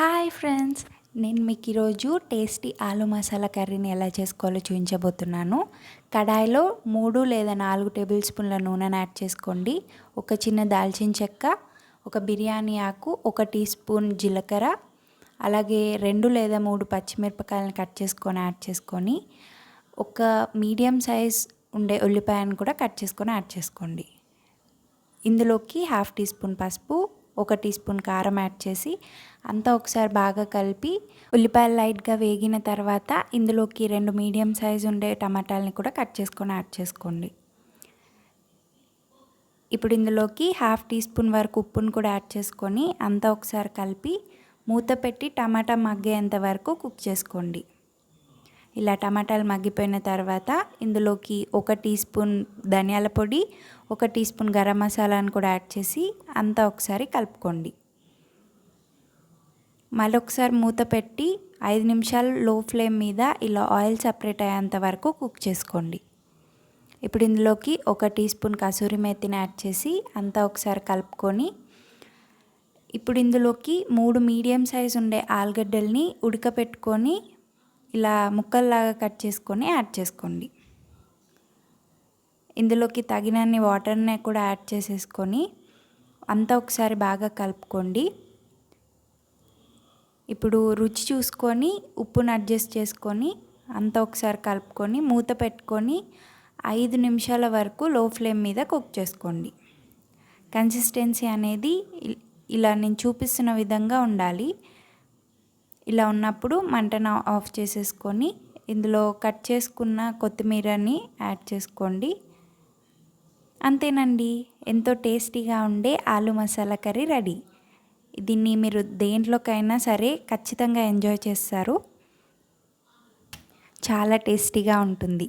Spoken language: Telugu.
హాయ్ ఫ్రెండ్స్ నేను మీకు ఈరోజు టేస్టీ ఆలు మసాలా కర్రీని ఎలా చేసుకోవాలో చూపించబోతున్నాను. కడాయిలో మూడు లేదా నాలుగు టేబుల్ స్పూన్ల నూనెను యాడ్ చేసుకోండి. ఒక చిన్న దాల్చిన చెక్క ఒక బిర్యానీ ఆకు ఒక టీ స్పూన్ జీలకర్ర అలాగే రెండు లేదా మూడు పచ్చిమిరపకాయలను కట్ చేసుకొని యాడ్ చేసుకొని ఒక మీడియం సైజ్ ఉండే ఉల్లిపాయను కూడా కట్ చేసుకొని యాడ్ చేసుకోండి. ఇందులోకి హాఫ్ టీ స్పూన్ పసుపు ఒక టీ స్పూన్ కారం యాడ్ చేసి అంతా ఒకసారి బాగా కలిపి ఉల్లిపాయలు లైట్గా వేగిన తర్వాత ఇందులోకి రెండు మీడియం సైజు ఉండే టమాటాలని కూడా కట్ చేసుకొని యాడ్ చేసుకోండి. ఇప్పుడు ఇందులోకి హాఫ్ టీ స్పూన్ వరకు ఉప్పును కూడా యాడ్ చేసుకొని అంతా ఒకసారి కలిపి మూత పెట్టి టమాటా మగ్గేంత వరకు కుక్ చేసుకోండి. ఇలా టమాటాలు మగ్గిపోయిన తర్వాత ఇందులోకి ఒక టీ స్పూన్ ధనియాల పొడి ఒక టీ స్పూన్ గరం మసాలాను కూడా యాడ్ చేసి అంతా ఒకసారి కలుపుకోండి. మళ్ళీ ఒకసారి మూత పెట్టి ఐదు నిమిషాలు లో ఫ్లేమ్ మీద ఇలా ఆయిల్ సపరేట్ అయ్యేంత వరకు కుక్ చేసుకోండి. ఇప్పుడు ఇందులోకి ఒక టీ స్పూన్ కసూరి మేతిని యాడ్ చేసి అంతా ఒకసారి కలుపుకొని ఇప్పుడు ఇందులోకి మూడు మీడియం సైజ్ ఉండే ఆలుగడ్డల్ని ఉడకపెట్టుకొని ఇలా ముక్కల్లాగా కట్ చేసుకొని యాడ్ చేసుకోండి. ఇందులోకి తగినన్ని వాటర్ని కూడా యాడ్ చేసేసుకొని అంతా ఒకసారి బాగా కలుపుకోండి. ఇప్పుడు రుచి చూసుకొని ఉప్పును అడ్జస్ట్ చేసుకొని అంతా ఒకసారి కలుపుకొని మూత పెట్టుకొని ఐదు నిమిషాల వరకు లో ఫ్లేమ్ మీద కుక్ చేసుకోండి. కన్సిస్టెన్సీ అనేది ఇలా నేను చూపిస్తున్న విధంగా ఉండాలి. ఇలా ఉన్నప్పుడు మంటను ఆఫ్ చేసేసుకొని ఇందులో కట్ చేసుకున్న కొత్తిమీరని యాడ్ చేసుకోండి. అంతేనండి. ఎంతో టేస్టీగా ఉండే ఆలు మసాలా కర్రీ రెడీ. దీన్ని మీరు దేంట్లోకైనా సరే ఖచ్చితంగా ఎంజాయ్ చేస్తారు. చాలా టేస్టీగా ఉంటుంది.